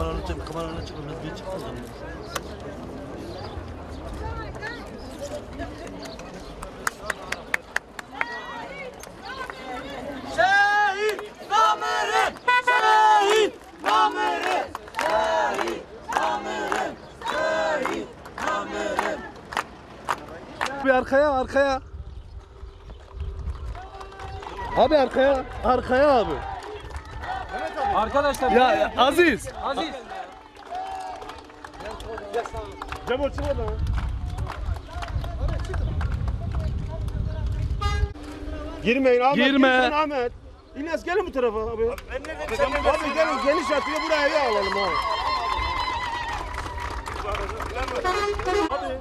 Kameranı çek, kameranı çek. Biz bir çıktı zaman. Şehit Namer'in! Şehit Namer'in! Şehit Namer'in! Şehit Namer'in! Bir arkaya arkaya. Abi arkaya. Arkaya abi. Arkadaşlar Ya, ya Aziz. Aziz. Cem açın oradan. Girmeyin Ahmet. Girme. girsen Ahmet. İlyas gelin bu tarafa abi. Abi gelin geniş atıyor buraya ya alalım abi. Hadi.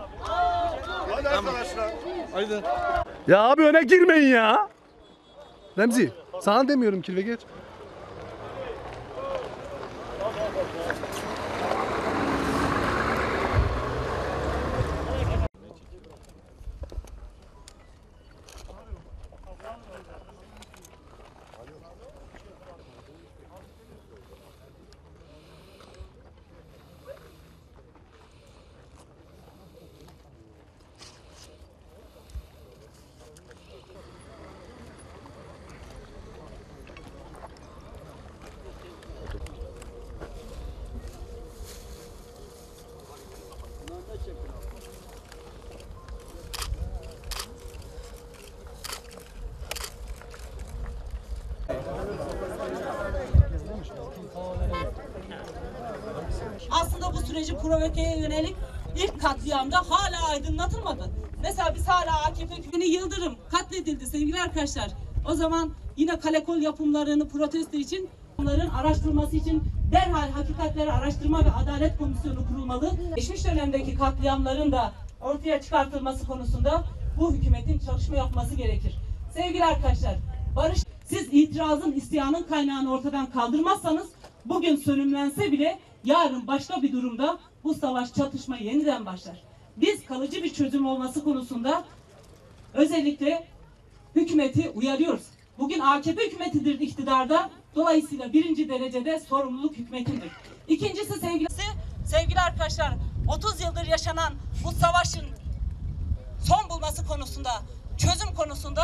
Hadi arkadaşlar. Haydi. Ya abi öne girmeyin ya. Remzi sana demiyorum kirve geç. Aslında bu süreci provokeye yönelik ilk katliamda hala aydınlatılmadı. Mesela biz hala AKP hükümeti Yıldırım katledildi sevgili arkadaşlar. O zaman yine kalekol yapımlarını protesto için bunların araştırılması için derhal hakikatleri araştırma ve adalet komisyonu kurulmalı. Geçmiş dönemdeki katliamların da ortaya çıkartılması konusunda bu hükümetin çalışma yapması gerekir. Sevgili arkadaşlar, barış siz itirazın, isyanın kaynağını ortadan kaldırmazsanız bugün sönümlense bile yarın başka bir durumda bu savaş çatışma yeniden başlar. Biz kalıcı bir çözüm olması konusunda özellikle hükümeti uyarıyoruz. Bugün AKP hükümetidir iktidarda. Dolayısıyla birinci derecede sorumluluk hükümetindir. İkincisi sevgili, sevgili arkadaşlar 30 yıldır yaşanan bu savaşın son bulması konusunda, çözüm konusunda